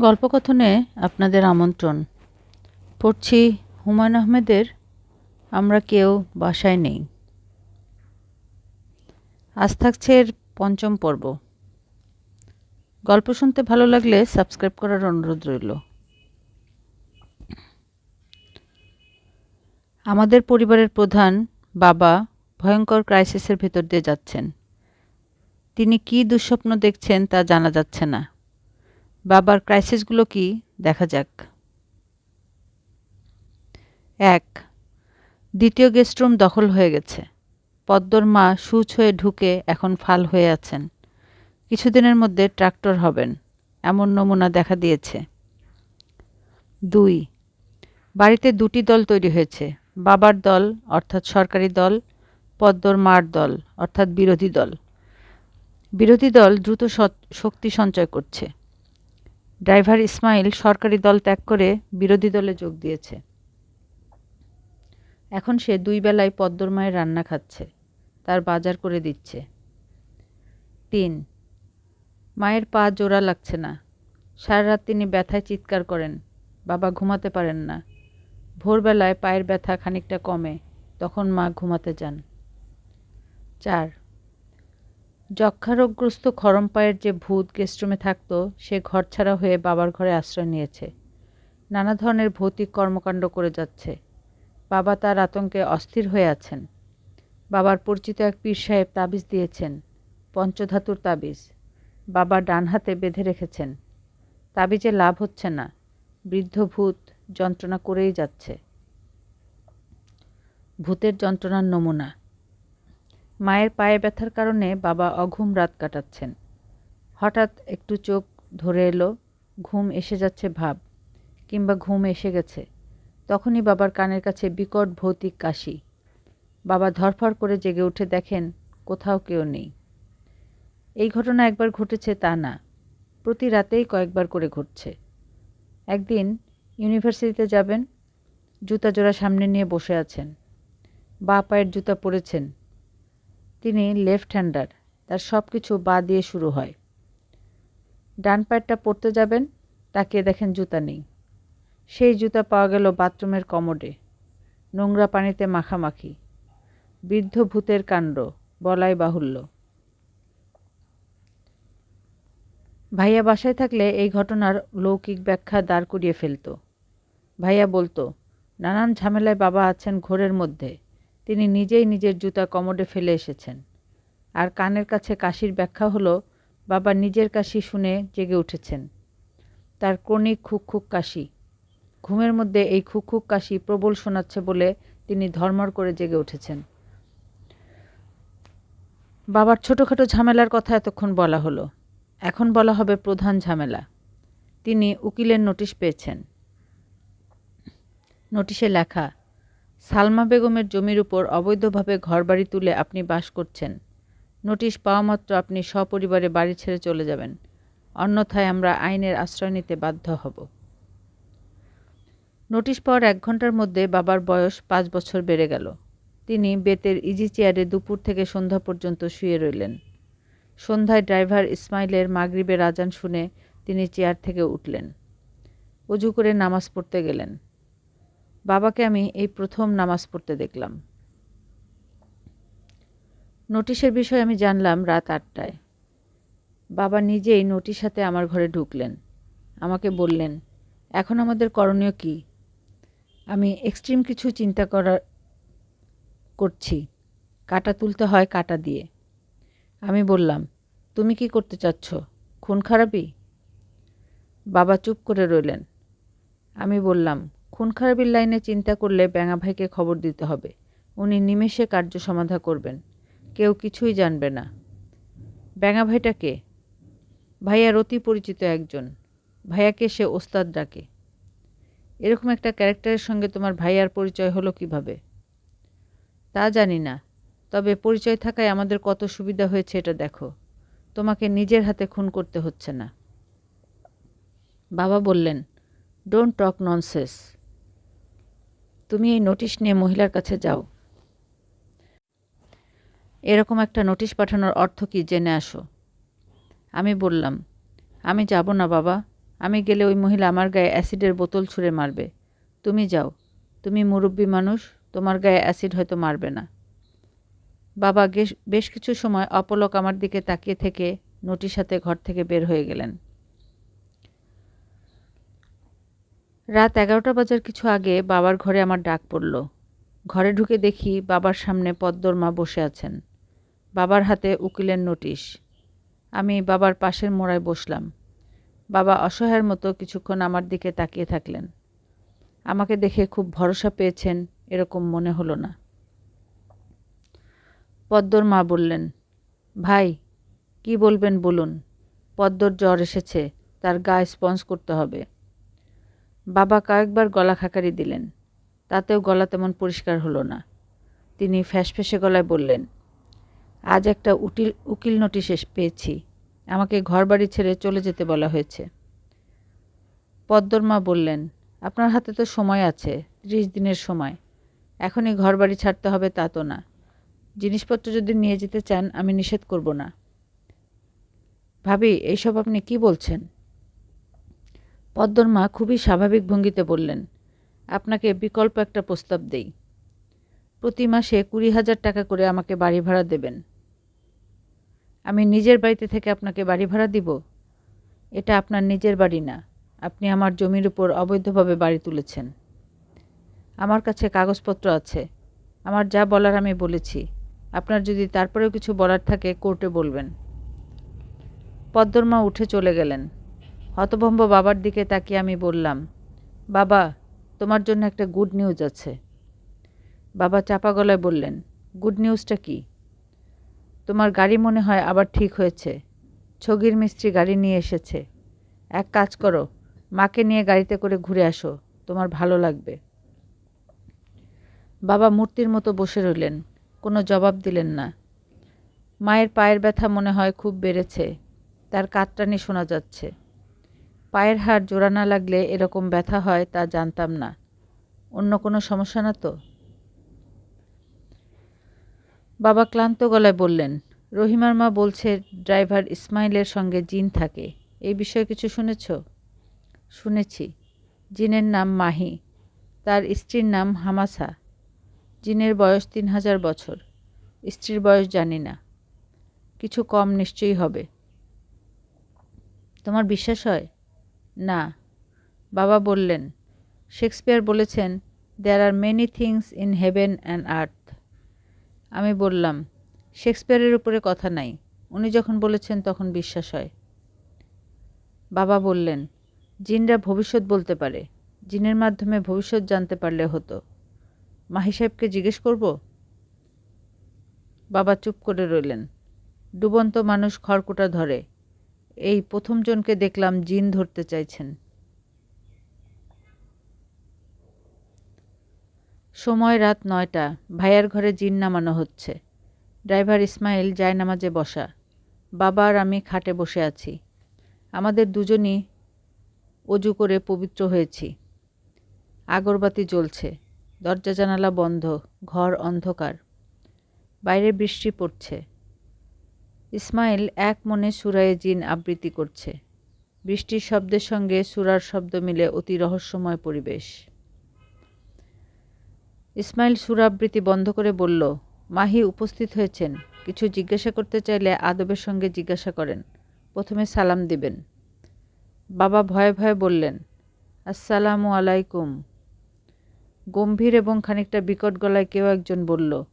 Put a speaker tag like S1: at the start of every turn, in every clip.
S1: গল্পকথনে আপনাদের আমন্ত্রণ। পড়ছি হুমায়ুন আহমেদের আমরা কেউ বাসায় নেই। আজ থাকছে এর পঞ্চম পর্ব। গল্প শুনতে ভালো লাগলে সাবস্ক্রাইব করার অনুরোধ রইল। আমাদের পরিবারের প্রধান বাবা ভয়ঙ্কর ক্রাইসিসের ভেতর দিয়ে যাচ্ছেন। তিনি কী দুঃস্বপ্ন দেখছেন তা জানা যাচ্ছে না। বাবার ক্রাইসিসগুলো কি? দেখা যাক। এক, দ্বিতীয় গেস্ট রুম দখল হয়ে গেছে। পদ্মর মা সুচ হয়ে ঢুকে এখন ফাল হয়ে আছেন। কিছুদিনের মধ্যে ট্রাক্টর হবেন, এমন নমুনা দেখা দিয়েছে। দুই, বাড়িতে দুটি দল তৈরি হয়েছে, বাবার দল, অর্থাৎ সরকারি দল, পদ্মর মার দল, অর্থাৎ বিরোধী দল। বিরোধী দল দ্রুত শক্তি সঞ্চয় করছে। ড্রাইভার ইসমাইল সরকারি দল ত্যাগ করে বিরোধী দলে যোগ দিয়েছে। এখন সে দুই বেলায় পদ্মর মায়ের রান্না খাচ্ছে, তার বাজার করে দিচ্ছে। তিন, মায়ের পা জোড়া লাগছে না। সারা রাত তিনি ব্যথায় চিৎকার করেন, বাবা ঘুমাতে পারেন না। ভোরবেলায় পায়ের ব্যথা খানিকটা কমে, তখন মা ঘুমাতে যান। চার যক্ষারোগগ্রস্ত খরম পায়ের যে ভূত গেস্টরুমে থাকতো, সে ঘরছাড়া হয়ে বাবার ঘরে আশ্রয় নিয়েছে। নানা ধরনের ভৌতিক কর্মকাণ্ড করে যাচ্ছে। বাবা তার আতঙ্কে অস্থির হয়ে আছেন। বাবার পরিচিত এক পীর সাহেব তাবিজ দিয়েছেন, পঞ্চধাতুর তাবিজ। বাবা ডান হাতে বেঁধে রেখেছেন। তাবিজে লাভ হচ্ছে না। বৃদ্ধ ভূত যন্ত্রণা করেই যাচ্ছে। ভূতের যন্ত্রণার নমুনা। মায়ের পায়ে ব্যথার কারণে বাবা অঘুম রাত কাটাচ্ছেন। হঠাৎ একটু চোখ ধরে এলো, ঘুম এসে যাচ্ছে ভাব, কিংবা ঘুম এসে গেছে। তখনই বাবার কানের কাছে বিকট ভৌতিক কাশি। বাবা ধরফর করে জেগে উঠে দেখেন কোথাও কেউ নেই। এই ঘটনা একবার ঘটেছে তা না, প্রতি রাতেই কয়েকবার করে ঘটছে। একদিন ইউনিভার্সিটিতে যাবেন, জুতা জোড়া সামনে নিয়ে বসে আছেন। বা পায়ের জুতা পরেছেন লেফট হ্যান্ডার তার সব কিছু বা দিয়ে শুরু হয়। ডান পায়েরটা পড়তে যাবেন, তাকিয়ে দেখেন জুতা নেই। সেই জুতা পাওয়া গেল বাথরুমের কমোডে, নোংরা পানিতে মাখামাখি। বৃদ্ধ ভূতের কাণ্ড, বলাই বাহুল্য। ভাইয়া বাসায় থাকলে এই ঘটনার লৌকিক ব্যাখ্যা দাঁড় করিয়ে ফেলত। ভাইয়া বলতো, নানান ঝামেলায় বাবা আছেন ঘোরের মধ্যে। তিনি নিজেই নিজের জুতা কমোডে ফেলে এসেছেন। আর কানের কাছে কাশির ব্যাখ্যা হলো, বাবা নিজের কাশি শুনে জেগে উঠেছেন। তার ক্রনিক খুক কাশি। ঘুমের মধ্যে এই খুক কাশি প্রবল শোনাচ্ছে বলে তিনি ধর্মর করে জেগে উঠেছেন। বাবার ছোটোখাটো ঝামেলার কথা এতক্ষণ বলা হলো। এখন বলা হবে প্রধান ঝামেলা। তিনি উকিলের নোটিশ পেয়েছেন। নোটিশে লেখা সালমা বেগমের জমির উপর অবৈধভাবে ঘরবাড়ি তুলে আপনি বাস করছেন। নোটিশ পাওয়া মাত্র আপনি সপরিবারে বাড়ি ছেড়ে চলে যাবেন। অন্যথায় আমরা আইনের আশ্রয় নিতে বাধ্য হব। নোটিশ পাওয়ার এক ঘণ্টার মধ্যে বাবার বয়স পাঁচ বছর বেড়ে গেল। তিনি বেতের ইজি চেয়ারে দুপুর থেকে সন্ধ্যা পর্যন্ত শুয়ে রইলেন। সন্ধ্যায় ড্রাইভার ইসমাইলের মাগরিবের আজান শুনে তিনি চেয়ার থেকে উঠলেন। উজু করে নামাজ পড়তে গেলেন। বাবাকে আমি এই প্রথম নামাজ পড়তে দেখলাম। নোটিশের বিষয়ে আমি জানলাম রাত আটটায়। বাবা নিজেই নোটিশ হাতে আমার ঘরে ঢুকলেন। আমাকে বললেন, এখন আমাদের করণীয় কি? আমি এক্সট্রিম কিছু চিন্তা করার করছি। কাটা তুলতে হয় কাটা দিয়ে। আমি বললাম, তুমি কি করতে চাচ্ছ? খুন খারাপি? বাবা চুপ করে রইলেন। আমি বললাম খুন খারাপির লাইনে চিন্তা করলে ব্যাঙা ভাইকে খবর দিতে হবে। উনি নিমেষে কার্য সমাধা করবেন। কেউ কিছুই জানবে না। ব্যাঙা ভাইটা কে? ভাইয়ার অতি পরিচিত একজন। ভাইয়াকে সে ওস্তাদ ডাকে। এরকম একটা ক্যারেক্টারের সঙ্গে তোমার ভাইয়ার পরিচয় হলো কীভাবে? তা জানি না। তবে পরিচয় থাকায় আমাদের কত সুবিধা হয়েছে এটা দেখো। তোমাকে নিজের হাতে খুন করতে হচ্ছে না। বাবা বললেন ডোন্ট টক ননসেস তুমি এই নোটিশ নিয়ে মহিলার কাছে যাও। এরকম একটা নোটিশ পাঠানোর অর্থ কি জেনে আসো। আমি বললাম, আমি যাব না বাবা। আমি গেলে ওই মহিলা আমার গায়ে অ্যাসিডের বোতল ছুঁড়ে মারবে। তুমি যাও। তুমি মুরব্বী মানুষ, তোমার গায়ে অ্যাসিড হয়তো মারবে না। বাবা বেশ কিছু সময় অপলক আমার দিকে তাকিয়ে থেকে নোটিশ হাতে ঘর থেকে বের হয়ে গেলেন। রাত এগারোটা বাজার কিছু আগে বাবার ঘরে আমার ডাক পড়ল। ঘরে ঢুকে দেখি বাবার সামনে পদ্মর মা বসে আছেন। বাবার হাতে উকিলের নোটিশ। আমি বাবার পাশের মোড়ায় বসলাম। বাবা অসহায়ের মতো কিছুক্ষণ আমার দিকে তাকিয়ে থাকলেন। আমাকে দেখে খুব ভরসা পেয়েছেন, এরকম মনে হলো না। পদ্মর মা বললেন, ভাই, কি বলবেন বলুন। পদ্মর জ্বর এসেছে, তার গা স্পঞ্জ করতে হবে। বাবা কয়েকবার গলা খাকারি দিলেন। তাতেও গলা তেমন পরিষ্কার হলো না। তিনি ফ্যাসফেসে গলায় বললেন, আজ একটা উকিল উকিল নোটিশ পেয়েছি। আমাকে ঘরবাড়ি ছেড়ে চলে যেতে বলা হয়েছে। পদ্মর মা বললেন, আপনার হাতে তো সময় আছে, ত্রিশ দিনের সময়। এখনই ঘরবাড়ি ছাড়তে হবে তা তো না। জিনিসপত্র যদি নিয়ে যেতে চান, আমি নিষেধ করব না। ভাবি, এইসব আপনি কি বলছেন? পদ্মর মা খুবই স্বাভাবিক ভঙ্গিতে বললেন, আপনাকে বিকল্প একটা প্রস্তাব দেই। প্রতি মাসে কুড়ি হাজার টাকা করে আমাকে বাড়ি ভাড়া দেবেন। আমি নিজের বাড়িতে থেকে আপনাকে বাড়ি ভাড়া দিব? এটা আপনার নিজের বাড়ি না, আপনি আমার জমির উপর অবৈধভাবে বাড়ি তুলেছেন। আমার কাছে কাগজপত্র আছে। আমার যা বলার আমি বলেছি। আপনার যদি তারপরেও কিছু বলার থাকে, কোর্টে বলবেন। পদ্মর মা উঠে চলে গেলেন। হতভম্ব বাবার দিকে তাকিয়ে আমি বললাম, বাবা, তোমার জন্য একটা গুড নিউজ আছে। বাবা চাপা গলায় বললেন গুড নিউজটা কি? তোমার গাড়ি মনে হয় আবার ঠিক হয়েছে। ছগির মিস্ত্রি গাড়ি নিয়ে এসেছে। এক কাজ করো, মাকে নিয়ে গাড়িতে করে ঘুরে আসো, তোমার ভালো লাগবে। বাবা মূর্তির মতো বসে রইলেন, কোনো জবাব দিলেন না। মায়ের পায়ের ব্যথা মনে হয় খুব বেড়েছে, তার কাতটানি শোনা যাচ্ছে। পায়ের হাড় জোড়া না লাগলে এরকম ব্যথা হয় তা জানতাম না। অন্য কোনো সমস্যা না তো? বাবা ক্লান্ত গলায় বললেন, রহিমার মা বলছে ড্রাইভার ইসমাইলের সঙ্গে জিন থাকে। এই বিষয়ে কিছু শুনেছ? শুনেছি। জিনের নাম মাহি। তার স্ত্রীর নাম হামাসা। জিনের বয়স তিন হাজার বছর। স্ত্রীর বয়স জানি না। কিছু কম নিশ্চয়ই হবে। তোমার বিশ্বাস হয়? না, বাবা বললেন, শেক্সপিয়ার বলেছেন there are many things in heaven and earth আমি বললাম, শেক্সপিয়ারের উপরে কথা নাই। উনি যখন বলেছেন, তখন বিশ্বাস হয়। বাবা বললেন, জিনরা ভবিষ্যৎ বলতে পারে। জিনের মাধ্যমে ভবিষ্যৎ জানতে পারলে হতো। মাহি সাহেবকে জিজ্ঞেস করব? বাবা চুপ করে রইলেন। ডুবন্ত মানুষ খড়কুটা ধরে। এই প্রথমজনকে দেখলাম জিন ধরতে চাইছেন। সময় রাত নয়টা, ভাইয়ার ঘরে জিন নামানো হচ্ছে। ড্রাইভার ইসমাইল, যায় নামাজে বসা। বাবা আর আমি খাটে বসে আছি। আমাদের দুজনই অজু করে পবিত্র হয়েছি। আগরবাতি জ্বলছে। দরজা জানালা বন্ধ, ঘর অন্ধকার। বাইরে বৃষ্টি পড়ছে। ইসমাইল এক মনে সুরায়ে জিন আবৃত্তি করছে। বৃষ্টির শব্দের সঙ্গে সুরার শব্দ মিলে অতি রহস্যময় পরিবেশ। ইসমাইল সুরাবৃত্তি বন্ধ করে বলল, মাহি উপস্থিত হয়েছেন। কিছু জিজ্ঞাসা করতে চাইলে আদবের সঙ্গে জিজ্ঞাসা করেন। প্রথমে সালাম দিবেন। বাবা ভয়ে ভয়ে বললেন, আসসালামু আলাইকুম। গম্ভীর এবং খানিকটা বিকট গলায় কেউ একজন বলল,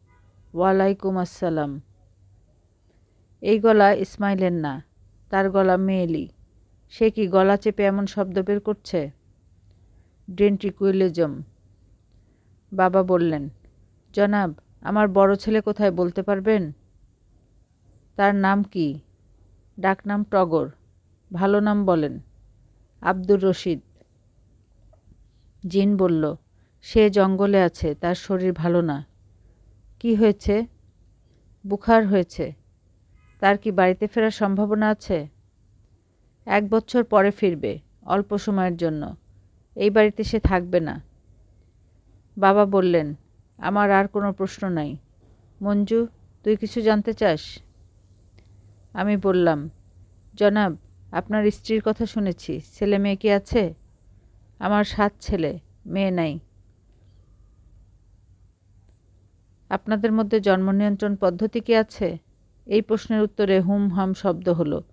S1: ওয়ালাইকুম আসসালাম। এই গলা ইসমাইলের না, তার গলা মেয়েলি। সে কি গলা চেপে এমন শব্দ বের করছে? ডেন্ট্রিকুইলিজম। বাবা বললেন, জনাব, আমার বড় ছেলে কোথায় বলতে পারবেন? তার নাম কি? ডাকনাম টগর, ভালো নাম বলেন, আব্দুর রশিদ। জিন বলল, সে জঙ্গলে আছে, তার শরীর ভালো না। কি হয়েছে? বুখার হয়েছে। তার কি বাড়িতে ফেরার সম্ভাবনা আছে? এক বছর পরে ফিরবে, অল্প সময়ের জন্য। এই বাড়িতে সে থাকবে না। বাবা বললেন, আমার আর কোনো প্রশ্ন নাই। মঞ্জু, তুই কিছু জানতে চাস? আমি বললাম, জনাব, আপনার স্ত্রীর কথা শুনেছি। ছেলে মেয়ে কি আছে? আমার সাত ছেলে, মেয়ে নাই। আপনাদের মধ্যে জন্ম নিয়ন্ত্রণ পদ্ধতি কি আছে? এই প্রশ্নের উত্তরে হুম হাম শব্দ হলো।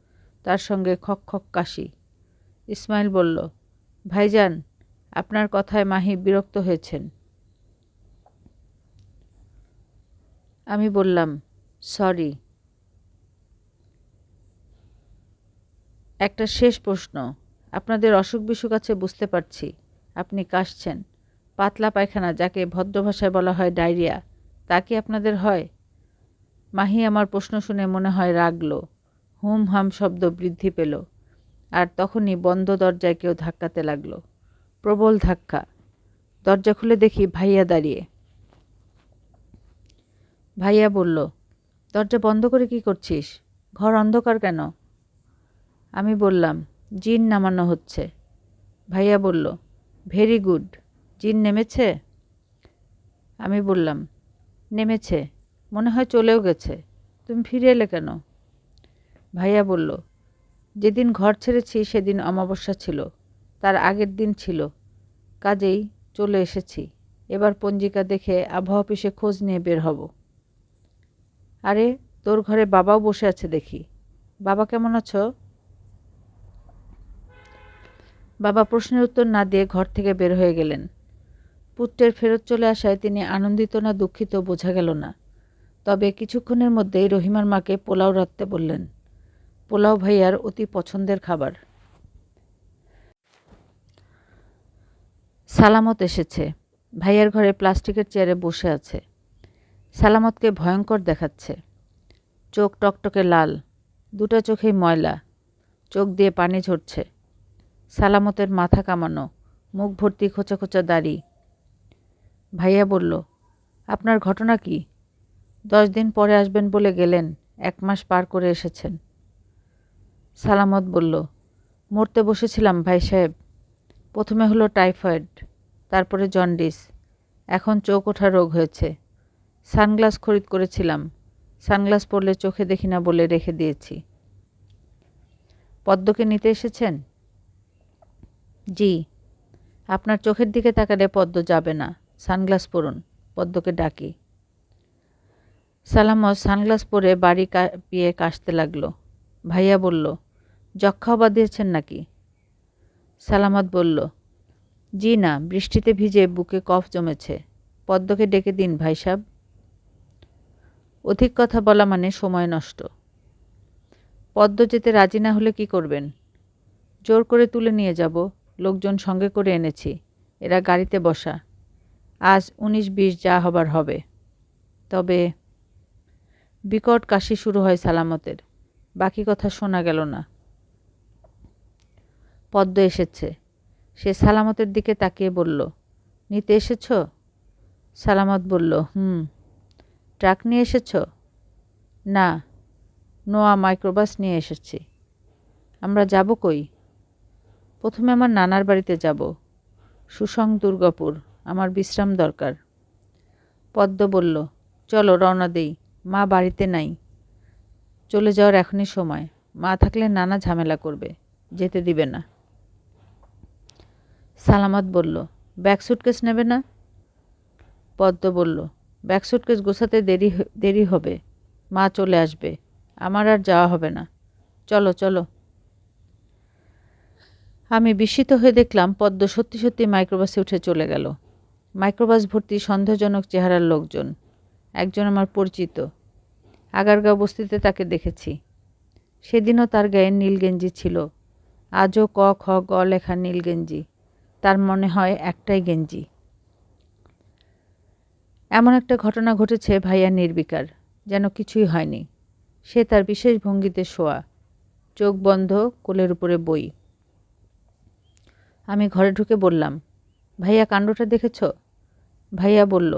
S1: তার সঙ্গে খক খক কাশি। ইসমাইল বলল, ভাইজান, আপনার কথায় মাহি বিরক্ত হয়েছেন। আমি বললাম, সরি। একটা শেষ প্রশ্ন, আপনাদের অসুখ বিসুখ আছে বুঝতে পারছি। আপনি কাশছেন। পাতলা পায়খানা যাকে ভদ্র ভাষায় বলা হয় ডায়রিয়া, তা কি আপনাদের হয়? মাহি আমার প্রশ্ন শুনে মনে হয় রাগলো। হুম হাম শব্দ বৃদ্ধি পেল। আর তখনই বন্ধ দরজায় কেউ ধাক্কাতে লাগল। প্রবল ধাক্কা। দরজা খুলে দেখি ভাইয়া দাঁড়িয়ে। ভাইয়া বলল, দরজা বন্ধ করে কি করছিস? ঘর অন্ধকার কেন? আমি বললাম, জিন নামানো হচ্ছে। ভাইয়া বলল, ভেরি গুড। জিন নেমেছে? আমি বললাম, নেমেছে। মনে হয় চলেও গেছে। তুমি ফিরে এলে কেন? ভাইয়া বলল, যেদিন ঘর ছেড়েছি সেদিন অমাবস্যা ছিল। তার আগের দিন ছিল। কাজেই চলে এসেছি। এবার পঞ্জিকা দেখে আবহাওয়া অফিসে খোঁজ নিয়ে বের হব। আরে, তোর ঘরে বাবাও বসে আছে দেখি। বাবা কেমন আছো? বাবা প্রশ্নের উত্তর না দিয়ে ঘর থেকে বের হয়ে গেলেন। পুত্রের ফেরত চলে আসায় তিনি আনন্দিত না দুঃখিত বোঝা গেল না। তবে কিছুক্ষণের মধ্যেই রহিমার মাকে পোলাও রাখতে বললেন। পোলাও ভাইয়ার অতি পছন্দের খাবার। সালামত এসেছে। ভাইয়ার ঘরে প্লাস্টিকের চেয়ারে বসে আছে। সালামতকে ভয়ঙ্কর দেখাচ্ছে। চোখ টকটকে লাল, দুটো চোখেই ময়লা, চোখ দিয়ে পানি ঝরছে। সালামতের মাথা কামানো, মুখ ভর্তি খোঁচা খোঁচা দাড়ি। ভাইয়া বলল, আপনার ঘটনা কি? দশ দিন পরে আসবেন বলে গেলেন, এক মাস পার করে এসেছেন। সালামত বলল, মরতে বসেছিলাম ভাই সাহেব। প্রথমে হলো টাইফয়েড, তারপরে জন্ডিস, এখন চোখ ওঠা রোগ হয়েছে। সানগ্লাস খরিদ করেছিলাম, সানগ্লাস পরলে চোখে দেখি না বলে রেখে দিয়েছি। পদ্মকে নিতে এসেছেন? জি। আপনার চোখের দিকে তাকালে পদ্ম যাবে না। সানগ্লাস পরুন। পদ্মকে ডাকি। সালামত সানগ্লাস পরে বাড়ি পিয়ে কাশতে লাগল। ভাইয়া বলল যক্ষাও বাঁধিয়েছেন নাকি? সালামত বলল, জি না, বৃষ্টিতে ভিজে বুকে কফ জমেছে। পদ্মকে ডেকে দিন ভাই সাব অধিক কথা বলা মানে সময় নষ্ট। পদ্ম যেতে রাজি না হলে কি করবেন? জোর করে তুলে নিয়ে যাব, লোকজন সঙ্গে করে এনেছি, এরা গাড়িতে বসা। আজ উনিশ বিশ যা হবার হবে। তবে বিকট কাশি শুরু হয় সালামতের। বাকি কথা শোনা গেল না। পদ্ম এসেছে। সে সালামতের দিকে তাকিয়ে বলল, নিতে এসেছ? সালামত বলল, হুম। ট্রাক নিয়ে এসেছ? না, নোয়া মাইক্রোবাস নিয়ে এসেছি। আমরা যাব কই? প্রথমে আমার নানার বাড়িতে যাব। সুসং দুর্গাপুর। আমার বিশ্রাম দরকার। পদ্ম বলল, চলো, রওনা দেই। মা বাড়িতে নাই। চলে যাওয়ার এখনই সময়। মা থাকলে নানা ঝামেলা করবে, যেতে দিবে না। সালামত বলল, ব্যাগ সুটকেস নেবে না? পদ্ম বলল, ব্যাগ সুটকেস গোছাতে দেরি দেরি হবে। মা চলে আসবে। আমার আর যাওয়া হবে না। চলো চলো। আমি বিস্মিত হয়ে দেখলাম পদ্ম সত্যি সত্যি মাইক্রোবাসে উঠে চলে গেল। মাইক্রোবাস ভর্তি সন্দেহজনক চেহারার লোকজন। একজন আমার পরিচিত। আগারগাঁও বস্তিতে তাকে দেখেছি। সেদিনও তার গায়ে নীল গেঞ্জি ছিল। আজও ক, খ, গ লেখা নীল গেঞ্জি। তার মনে হয় একটাই গেঞ্জি। এমন একটা ঘটনা ঘটেছে ভাইয়া নির্বিকার, যেন কিছুই হয়নি। সে তার বিশেষ ভঙ্গিতে শোয়া। চোখ বন্ধ, কোলের উপরে বই। আমি ঘরে ঢুকে বললাম, ভাইয়া কাণ্ডটা দেখেছ? ভাইয়া বলল,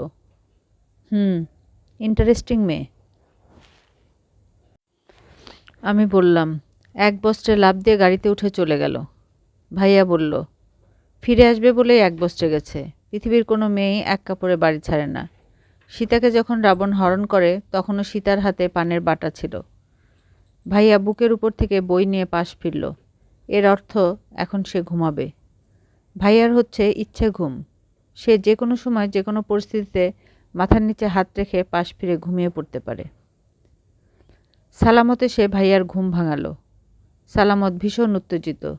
S1: হুম। ইন্টারেস্টিং মেয়ে আমি বললাম, এক বস্ত্রে লাভ দিয়ে গাড়িতে উঠে চলে গেল। ভাইয়া বলল, ফিরে আসবে বলেই এক বস্ত্রে গেছে। পৃথিবীর কোনো মেয়েই এক কাপড়ে বাড়ি ছাড়ে না। সীতাকে যখন রাবণ হরণ করে, তখনও সীতার হাতে পানের বাটা ছিল। ভাইয়া বুকের উপর থেকে বই নিয়ে পাশ ফিরল। এর অর্থ, এখন সে ঘুমাবে। ভাইয়ার হচ্ছে ইচ্ছে ঘুম। সে যে কোনো সময় যে কোনো পরিস্থিতিতে মাথার নিচে হাত রেখে পাশ ফিরে ঘুমিয়ে পড়তে পারে। সালামতে সে ভাইয়ার ঘুম ভাঙালো। সালামত ভীষণ উত্তেজিত।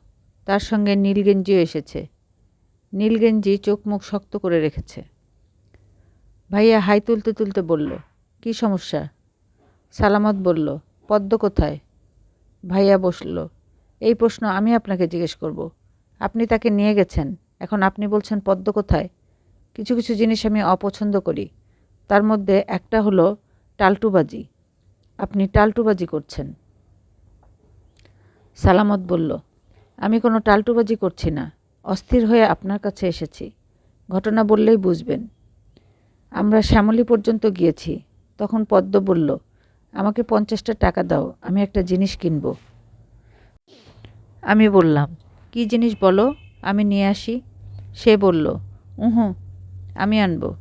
S1: তার সঙ্গে নীলগেঞ্জিও এসেছে। নীলগেঞ্জি চোখ মুখ শক্ত করে রেখেছে। ভাইয়া হাই তুলতে তুলতে বলল, কি সমস্যা? সালামত বলল, পদ্ম কোথায়? ভাইয়া বসল, এই প্রশ্ন আমি আপনাকে জিজ্ঞেস করব। আপনি তাকে নিয়ে গেছেন। এখন আপনি বলছেন পদ্ম কোথায়? কিছু কিছু জিনিস আমি অপছন্দ করি। তার মধ্যে একটা হলো টালটুবাজি। আপনি টালটুবাজি করছেন। সালামত বলল, আমি কোনো টালটুবাজি করছি না। অস্থির হয়ে আপনার কাছে এসেছি। ঘটনা বললেই বুঝবেন। আমরা শ্যামলী পর্যন্ত গিয়েছি। তখন পদ্ম বলল, আমাকে পঞ্চাশটা টাকা দাও, আমি একটা জিনিস কিনব। আমি বললাম, কি জিনিস বলো? আমি নিয়ে আসি। সে বলল, উহু, আমি আনব।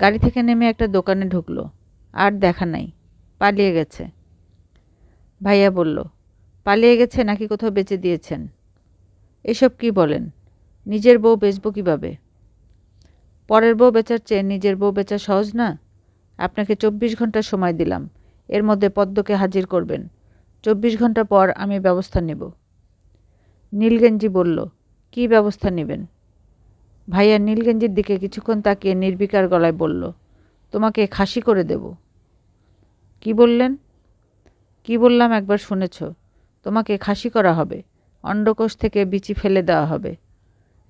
S1: গাড়ি থেকে নেমে একটা দোকানে ঢুকলো। আর দেখা নাই। পালিয়ে গেছে। ভাইয়া বলল, পালিয়ে গেছে নাকি কোথাও বেচে দিয়েছেন? এসব কি বলেন? নিজের বউ বেচবো কীভাবে? পরের বউ বেচার চেয়ে নিজের বউ বেচা সহজ না? আপনাকে চব্বিশ ঘণ্টা সময় দিলাম। এর মধ্যে পদ্মকে হাজির করবেন। চব্বিশ ঘণ্টা পর আমি ব্যবস্থা নেব। নীলগেঞ্জি বলল, কি ব্যবস্থা নেবেন? ভাইয়া নীলগেঞ্জির দিকে কিছুক্ষণ তাকিয়ে নির্বিকার গলায় বলল, তোমাকে খাসি করে দেব। কি বললেন? কি বললাম একবার শুনেছ, তোমাকে খাসি করা হবে, অন্ডকোষ থেকে বিচি ফেলে দেওয়া হবে।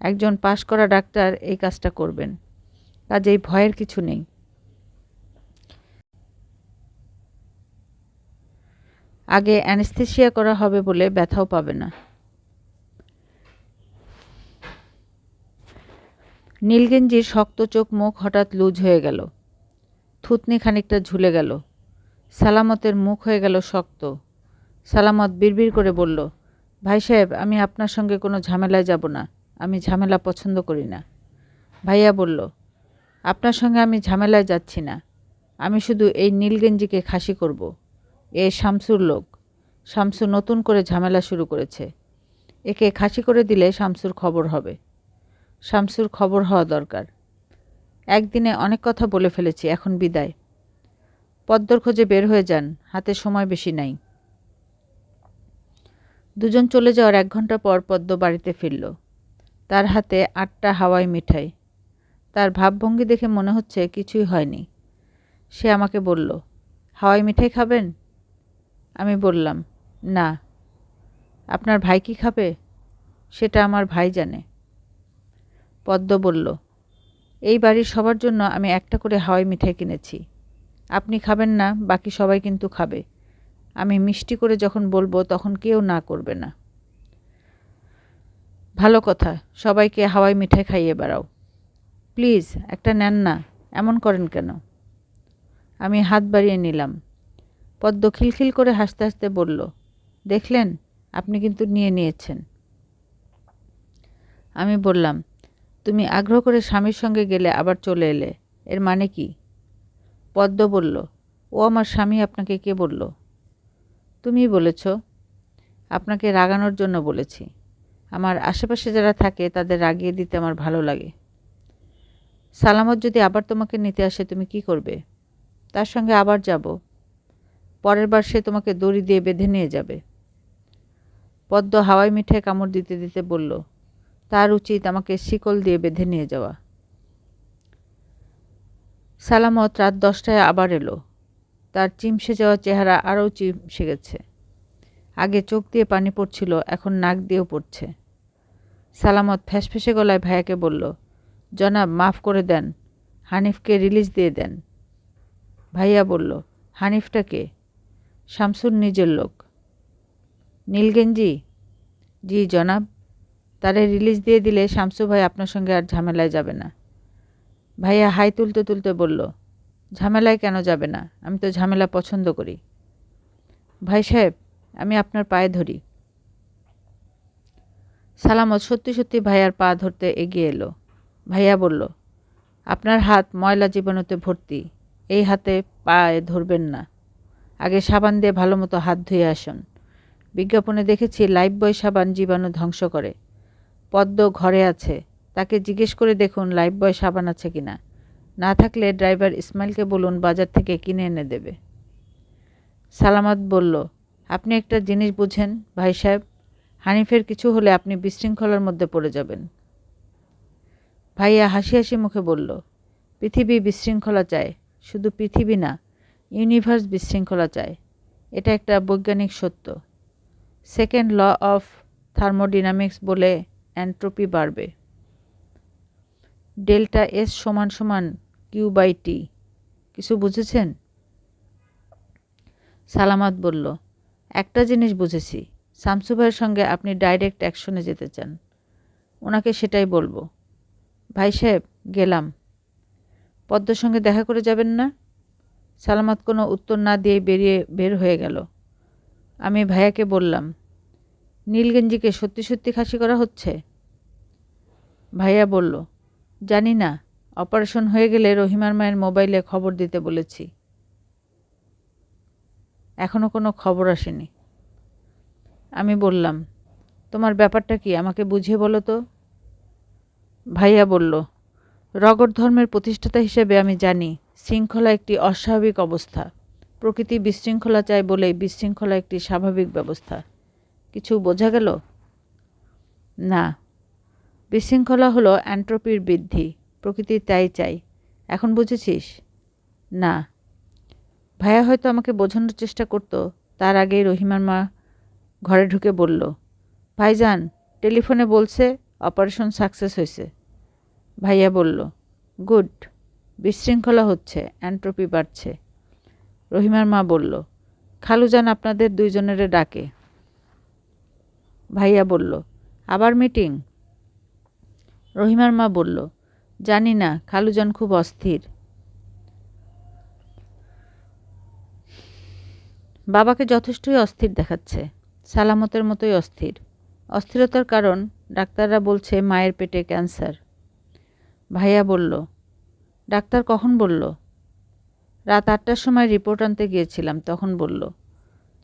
S1: একজন পাশ করা ডাক্তার এই কাজটা করবেন, কাজেই ভয়ের কিছু নেই। আগে অ্যানেস্থেশিয়া করা হবে বলে ব্যথাও পাবে না। নীলগেঞ্জির শক্ত চোখ মুখ হঠাৎ লুজ হয়ে গেল। থুতনি খানিকটা ঝুলে গেল। সালামতের মুখ হয়ে গেল শক্ত। সালামত বিড়বিড় করে বলল, ভাই সাহেব, আমি আপনার সঙ্গে কোনো ঝামেলায় যাব না। আমি ঝামেলা পছন্দ করি না। ভাইয়া বলল, আপনার সঙ্গে আমি ঝামেলায় যাচ্ছি না। আমি শুধু এই নীলগেঞ্জিকে খাসি করব। এ শামসুর লোক। শামসু নতুন করে ঝামেলা শুরু করেছে। একে খাসি করে দিলে শামসুর খবর হবে। শামসুর খবর হওয়া দরকার। একদিনে অনেক কথা বলে ফেলেছি, এখন বিদায়। পদ্মর খোঁজে বের হয়ে যান, হাতে সময় বেশি নাই। দুজন চলে যাওয়ার এক ঘণ্টা পর পদ্ম বাড়িতে ফিরল। তার হাতে আটটা হাওয়াই মিঠাই। তার ভাবভঙ্গি দেখে মনে হচ্ছে কিছুই হয়নি। সে আমাকে বলল, হাওয়াই মিঠাই খাবেন? আমি বললাম, না। আপনার ভাই কি খাবে? সেটা আমার ভাই জানে। পদ্ম বলল, এই বাড়ির সবার জন্য আমি একটা করে হাওয়াই মিঠাই কিনেছি। আপনি খাবেন না, বাকি সবাই কিন্তু খাবে। আমি মিষ্টি করে যখন বলব, তখন কেউ না করবে না। ভালো কথা, সবাইকে হাওয়াই মিঠাই খাইয়ে বেড়াও। প্লিজ, একটা নেন না, এমন করেন কেন? আমি হাত বাড়িয়ে নিলাম। পদ্ম খিলখিল করে হাসতে হাসতে বলল, দেখলেন, আপনি কিন্তু নিয়ে নিয়েছেন। আমি বললাম তুমি আগ্রহ করে স্বামীর সঙ্গে গেলে আবার চলে এলে। এর মানে কি? পদ্ম বলল, ও আমার স্বামী, আপনাকে কে বলল? তুমি বলেছ, আপনাকে রাগানোর জন্য বলেছি। আমার আশেপাশে যারা থাকে, তাদের রাগিয়ে দিতে আমার ভালো লাগে। সালামত যদি আবার তোমাকে নিতে আসে, তুমি কি করবে? তার সঙ্গে আবার যাব। পরের বার সে তোমাকে দড়ি দিয়ে বেঁধে নিয়ে যাবে। পদ্ম হাওয়াই মিঠাই কামড় দিতে দিতে বলল তার উচিত আমাকে শিকল দিয়ে বেঁধে নিয়ে যাওয়া। সালামত রাত দশটায় আবার এলো। তার চিমসে যাওয়া চেহারা আরও চিমসে গেছে। আগে চোখ দিয়ে পানি পড়ছিল, এখন নাক দিয়েও পড়ছে। সালামত ফ্যাসফেসে গলায় ভাইয়াকে বলল, জনাব, মাফ করে দেন। হানিফকে রিলিজ দিয়ে দেন। ভাইয়া বলল, হানিফটা কে? শামসুর নিজের লোক। নীলগেঞ্জি? জি, জনাব। তারে রিলিজ দিয়ে দিলে শামসু ভাই আপনার সঙ্গে আর ঝামেলায় যাবে না। ভাইয়া হাই তুলতে তুলতে বলল, ঝামেলায় কেন যাবে না? আমি তো ঝামেলা পছন্দ করি। ভাই সাহেব, আমি আপনার পায়ে ধরি। সালামত সত্যি সত্যি ভাইয়ার পা ধরতে এগিয়ে এলো। ভাইয়া বলল, আপনার হাত ময়লা জীবাণুতে ভর্তি, এই হাতে পায়ে ধরবেন না। আগে সাবান দিয়ে ভালো মতো হাত ধুয়ে আসুন। বিজ্ঞাপনে দেখেছি লাইফ বয় সাবান জীবাণু ধ্বংস করে। পদ্ম ঘরে আছে। তাকে জিজ্ঞেস করে দেখুন, লাইফ বয় সাবান আছে কিনা না থাকলে ড্রাইভার ইসমাইলকে বলুন, বাজার থেকে কিনে এনে দেবে। সালামত বলল, আপনি একটা জিনিস বুঝেন, ভাই সাহেব। হানিফের কিছু হলে আপনি বিশৃঙ্খলার মধ্যে পড়ে যাবেন। ভাইয়া হাসি হাসি মুখে বলল, পৃথিবী বিশৃঙ্খলা চায়। শুধু পৃথিবী না, ইউনিভার্স বিশৃঙ্খলা চায়। এটা একটা বৈজ্ঞানিক সত্য। সেকেন্ড ল অফ থার্মোডিনামিক্স বলে অ্যান্ট্রোপি বাড়বে। ডেল্টা এস সমান সমান কিউ বাই টি। কিছু বুঝেছেন? সালামাত বলল, একটা জিনিস বুঝেছি শামসু ভাইয়ের সঙ্গে আপনি ডাইরেক্ট অ্যাকশনে যেতে চান। ওনাকে সেটাই বলব। ভাই সাহেব, গেলাম। পদ্মর সঙ্গে দেখা করে যাবেন না? সালামাত কোনো উত্তর না দিয়ে বেরিয়ে বের হয়ে গেল। আমি ভাইয়াকে বললাম, নীলগেঞ্জিকে সত্যি সত্যি খাসি করা হচ্ছে? ভাইয়া বলল, জানি না, অপারেশন হয়ে গেলে রহিমার মায়ের মোবাইলে খবর দিতে বলেছি। এখনও কোনো খবর আসেনি। আমি বললাম, তোমার ব্যাপারটা কি, আমাকে বুঝিয়ে বলো তো? ভাইয়া বলল রগর ধর্মের প্রতিষ্ঠাতা হিসেবে আমি জানি, শৃঙ্খলা একটি অস্বাভাবিক অবস্থা। প্রকৃতি বিশৃঙ্খলা চায় বলেই বিশৃঙ্খলা একটি স্বাভাবিক ব্যবস্থা। কিছু বোঝা গেল? না বিশৃঙ্খলা হলো অ্যান্ট্রপির বৃদ্ধি। প্রকৃতি তাই চাই। এখন বুঝেছিস? না। ভাইয়া হয়তো আমাকে বোঝানোর চেষ্টা করত। তার আগেই রহিমার মা ঘরে ঢুকে বলল, ভাইজান, টেলিফোনে বলছে অপারেশন সাকসেস হয়েছে। ভাইয়া বলল, গুড, বিশৃঙ্খলা হচ্ছে অ্যান্ট্রপি বাড়ছে। রহিমার মা বলল, খালুজান আপনাদের দুইজনেরে ডাকে। ভাইয়া বলল, আবার মিটিং? রহিমার মা বলল, জানি না, খালুজান খুব অস্থির। বাবাকে যথেষ্টই অস্থির দেখাচ্ছে, সালামতের মতোই অস্থির। অস্থিরতার কারণ ডাক্তাররা বলছে মায়ের পেটে ক্যান্সার। ভাইয়া বলল, ডাক্তার কখন বলল? রাত আটটার সময় রিপোর্ট আনতে গিয়েছিলাম, তখন বলল,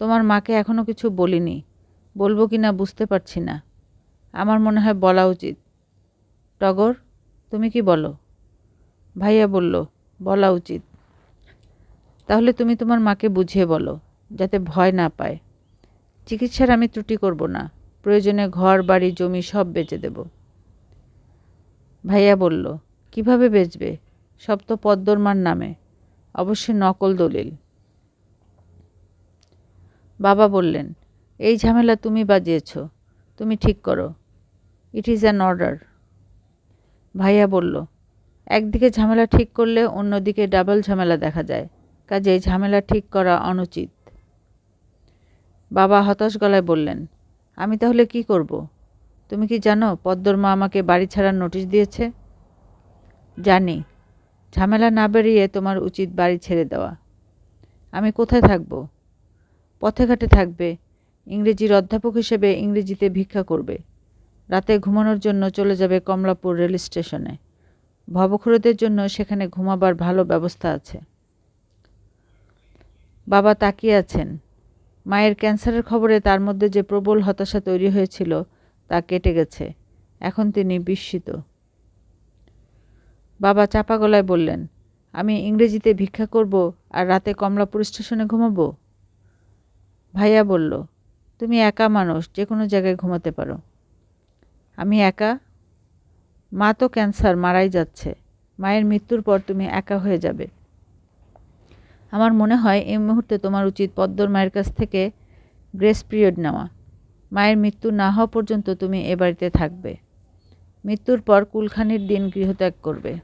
S1: তোমার মাকে এখনও কিছু বলিনি, বলব কি না বুঝতে পারছি না। আমার মনে হয় বলা উচিত। টগর, তুমি কি বলো? ভাইয়া বলল, বলা উচিত। তাহলে তুমি তোমার মাকে বুঝিয়ে বলো, যাতে ভয় না পায়। চিকিৎসার আমি ত্রুটি করব না, প্রয়োজনে ঘর, বাড়ি, জমি সব বেচে দেব। ভাইয়া বলল, কীভাবে বেচবে? সব তো পদ্মরমার নামে অবশ্যই নকল দলিল। বাবা বললেন, এই ঝামেলা তুমি বাজিয়েছ, তুমি ঠিক করো। ইট ইজ অ্যান অর্ডার ভাইয়া বলল, একদিকে ঝামেলা ঠিক করলে অন্যদিকে ডাবল ঝামেলা দেখা যায় কাজে ঝামেলা ঠিক করা অনুচিত। বাবা হতাশ গলায় বললেন, আমি তাহলে কি করব? তুমি কি জানো পদ্মর মা আমাকে বাড়ি ছাড়ার নোটিশ দিয়েছে? জানি। ঝামেলা না বেরিয়ে তোমার উচিত বাড়ি ছেড়ে দেওয়া। আমি কোথায় থাকব? পথে ঘাটে থাকবে। ইংরেজির অধ্যাপক হিসেবে ইংরেজিতে ভিক্ষা করবে। রাতে ঘুমানোর জন্য চলে যাবে কমলাপুর রেল স্টেশনে। ভবখুরদের জন্য সেখানে ঘুমাবার ভালো ব্যবস্থা আছে। বাবা তাকিয়ে আছেন। মায়ের ক্যান্সারের খবরে তার মধ্যে যে প্রবল হতাশা তৈরি হয়েছিল তা কেটে গেছে। এখন তিনি বিস্মিত। বাবা চাপা গলায় বললেন, আমি ইংরেজিতে ভিক্ষা করব আর রাতে কমলাপুর স্টেশনে ঘুমাবো? ভাইয়া বলল, তুমি একা মানুষ যে কোনো জায়গায় ঘুমাতে পারো। আমি একা? মা তো ক্যান্সার, মারাই যাচ্ছে। মায়ের মৃত্যুর পর তুমি একা হয়ে যাবে। আমার মনে হয় এই মুহূর্তে তোমার উচিত পদ্মর মায়ের কাছ থেকে গ্রেস পিরিয়ড নেওয়া। মায়ের মৃত্যু না হওয়া পর্যন্ত তুমি এ বাড়িতে থাকবে। মৃত্যুর পর কুলখানির দিন গৃহত্যাগ করবে।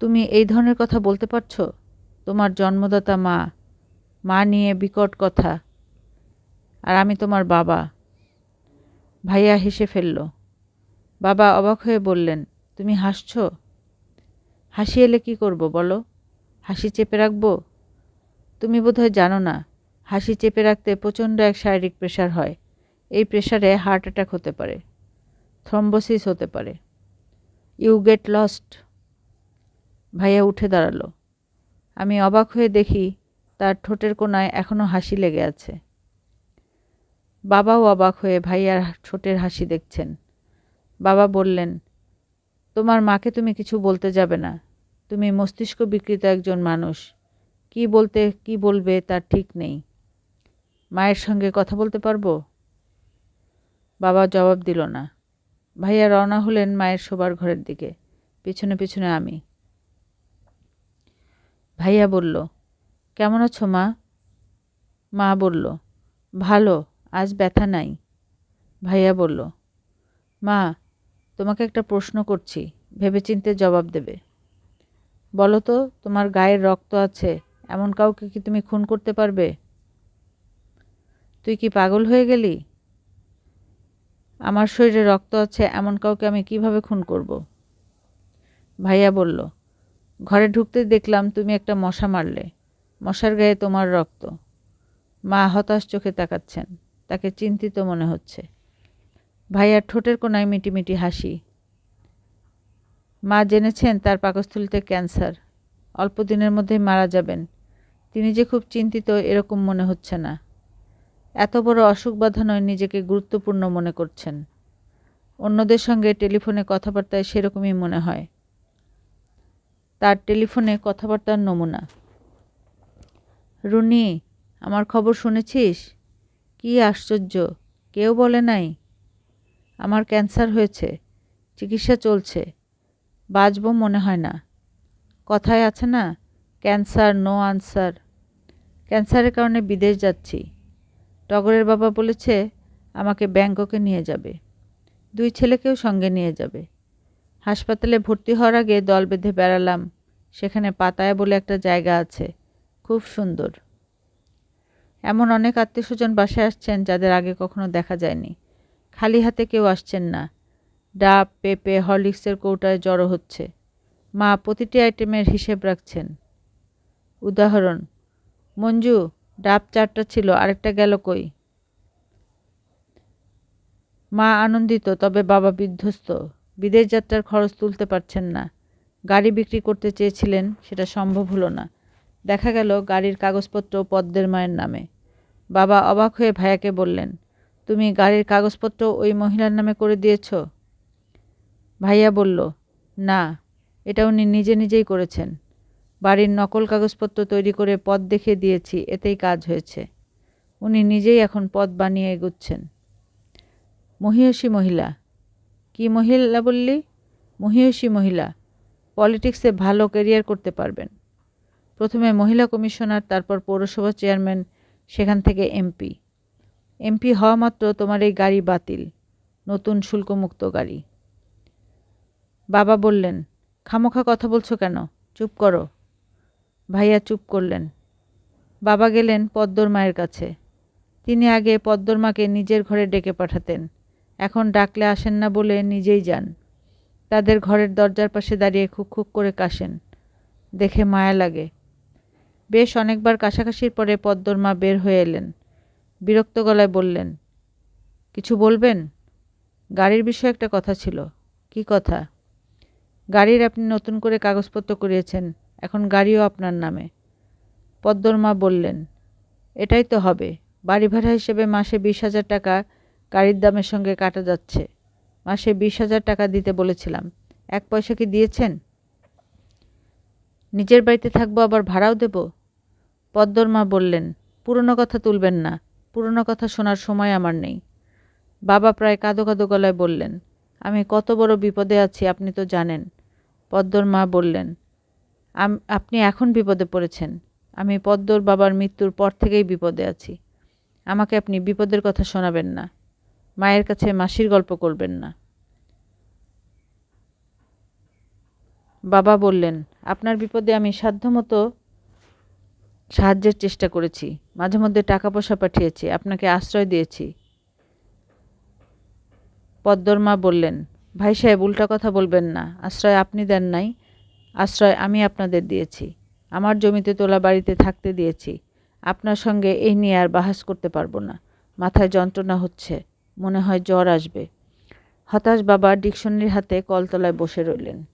S1: তুমি এই ধরনের কথা বলতে পারছ? তোমার জন্মদাতা মা। মা নিয়ে বিকট কথা। আর আমি তোমার বাবা। ভাইয়া হেসে ফেলল। বাবা অবাক হয়ে বললেন, তুমি হাসছ? হাসি এলে কী করব বলো? হাসি চেপে রাখব? তুমি বোধহয় জানো না, হাসি চেপে রাখতে প্রচণ্ড এক শারীরিক প্রেশার হয়। এই প্রেশারে হার্ট অ্যাটাক হতে পারে, থ্রম্বোসিস হতে পারে। You get lost. ভাইয়া উঠে দাঁড়াল। আমি অবাক হয়ে দেখি, তার ঠোঁটের কোনায় এখনও হাসি লেগে আছে। বাবাও অবাক হয়ে ভাইয়ার ঠোঁটের হাসি দেখছেন। বাবা বললেন, তোমার মাকে তুমি কিছু বলতে যাবে না। তুমি মস্তিষ্ক বিকৃত একজন মানুষ। কি বলতে, কি বলবে তার ঠিক নেই। মায়ের সঙ্গে কথা বলতে পারব? বাবা জবাব দিল না। ভাইয়া রওনা হলেন মায়ের শোবার ঘরের দিকে। পিছনে পিছনে আমি। ভাইয়া বলল, কেমন আছো মা? মা বলল, ভালো। আজ ব্যথা নাই। ভাইয়া বলল, মা, তোমাকে একটা প্রশ্ন করছি, ভেবেচিন্তে জবাব দেবে। বলো তো, তোমার গায়ের রক্ত আছে, এমন কাউকে কি তুমি খুন করতে পারবে? তুই কি পাগল হয়ে গেলি? আমার শরীরে রক্ত আছে, এমন কাউকে আমি কীভাবে খুন করব? ভাইয়া বলল, ঘরে ঢুকতে দেখলাম তুমি একটা মশা মারলে। মশার গায়ে তোমার রক্ত। মা হতাশ চোখে তাকাচ্ছেন। তাকে চিন্তিত মনে হচ্ছে। ভাইয়ার ঠোঁটের কোনায় মিটিমিটি হাসি। মা জেনেছেন তার পাকস্থলিতে ক্যান্সার। অল্প দিনের মধ্যেই মারা যাবেন। তিনি যে খুব চিন্তিত এরকম মনে হচ্ছে না। এত বড় অসুখ বাঁধানোয় নিজেকে গুরুত্বপূর্ণ মনে করছেন। অন্যদের সঙ্গে টেলিফোনে কথাবার্তায় সেরকমই মনে হয়। তার টেলিফোনে কথাবার্তার নমুনা। রুনি, আমার খবর শুনেছিস? কি আশ্চর্য, কেউ বলে নাই। আমার ক্যান্সার হয়েছে, চিকিৎসা চলছে, বাঁচব মনে হয় না। কথায় আছে না, ক্যান্সার, নো আনসার। ক্যান্সারের কারণে বিদেশ যাচ্ছি। টগরের বাবা বলেছে, আমাকে ব্যাংককে নিয়ে যাবে। দুই ছেলেকেও সঙ্গে নিয়ে যাবে। হাসপাতালে ভর্তি হওয়ার আগে দল বেঁধে বেড়ালাম। সেখানে পাতায়া বলে একটা জায়গা আছে। খুব সুন্দর। এমন অনেক আত্মীয়স্বজন বাসায় আসছেন যাদের আগে কখনো দেখা যায়নি। খালি হাতে কেউ আসছেন না। ডাব, পেঁপে, হরলিক্সের কৌটায় জড়ো হচ্ছে। মা প্রতিটি আইটেমের হিসেব রাখছেন। উদাহরণ, মঞ্জু, ডাব চারটা ছিল, আরেকটা গেল কই? মা আনন্দিত, তবে বাবা বিধ্বস্ত। বিদেশ যাত্রার খরচ তুলতে পারছেন না। গাড়ি বিক্রি করতে চেয়েছিলেন, সেটা সম্ভব হলো না। দেখা গেল, গাড়ির কাগজপত্র পদ্মের মায়ের নামে। বাবা অবাক হয়ে ভাইয়াকে বললেন, তুমি গাড়ির কাগজপত্র ওই মহিলার নামে করে দিয়েছ? ভাইয়া বলল, না, এটা উনি নিজে নিজেই করেছেন। বাড়ির নকল কাগজপত্র তৈরি করে পদ দেখে দিয়েছি, এতেই কাজ হয়েছে। উনি নিজেই এখন পদ বানিয়ে এগুচ্ছেন। মহিয়সী মহিলা, কি মহিলা বললি? মহিয়সী মহিলা, পলিটিক্সে ভালো কেরিয়ার করতে পারবেন। প্রথমে মহিলা কমিশনার, তারপর পৌরসভা চেয়ারম্যান সেখান থেকে এমপি। এমপি হওয়া মাত্র তোমার এই গাড়ি বাতিল, নতুন শুল্কমুক্ত গাড়ি। বাবা বললেন, খামোখা কথা বলছো কেন? চুপ করো। ভাইয়া চুপ করলেন। বাবা গেলেন পদ্মর মায়ের কাছে। তিনি আগে পদ্মর মাকে নিজের ঘরে ডেকে পাঠাতেন। এখন ডাকলে আসেন না বলে নিজেই যান। তাদের ঘরের দরজার পাশে দাঁড়িয়ে খুক খুক করে কাশেন। দেখে মায়া লাগে। বেশ অনেকবার কাশাকাশির পরে পদ্মর মা বের হয়ে এলেন। বিরক্ত গলায় বললেন, কিছু বলবেন? গাড়ির বিষয়ে একটা কথা ছিল। কি কথা? গাড়ির আপনি নতুন করে কাগজপত্র করিয়েছেন। এখন গাড়িও আপনার নামে। পদ্মর মা বললেন, এটাই তো হবে। বাড়ি ভাড়া হিসেবে মাসে বিশ হাজার টাকা গাড়ির দামের সঙ্গে কাটা যাচ্ছে। মাসে বিশ হাজার টাকা দিতে বলেছিলাম। এক পয়সা কি দিয়েছেন? নিজের বাড়িতে থাকব, আবার ভাড়াও দেব? পদ্মর মা বললেন, পুরনো কথা তুলবেন না, পুরনো কথা শোনার সময় আমার নেই। বাবা প্রায় কাঁদো কাঁদো গলায় বললেন, আমি কত বড় বিপদে আছি, আপনি তো জানেন। পদ্মর মা বললেন আপনি এখন বিপদে পড়েছেন। আমি পদ্মর বাবার মৃত্যুর পর থেকেই বিপদে আছি। আমাকে আপনি বিপদের কথা শোনাবেন না, মায়ের কাছে মাসির গল্প করবেন না। বাবা বললেন, আপনার বিপদে আমি সাধ্যমতো সাহায্যের চেষ্টা করেছি। মাঝে মধ্যে টাকা পয়সা পাঠিয়েছি, আপনাকে আশ্রয় দিয়েছি। পদ্মর মা বললেন, ভাই সাহেব, উল্টা কথা বলবেন না। আশ্রয় আপনি দেন নাই। আশ্রয় আমি আপনাদের দিয়েছি। আমার জমিতে তোলা বাড়িতে থাকতে দিয়েছি। আপনার সঙ্গে এই নিয়ে আর বাহাস করতে পারব না। মাথায় যন্ত্রণা হচ্ছে। মনে হয় জ্বর আসবে। হতাশ বাবা ডিকশনারির হাতে কলতলায় বসে রইলেন।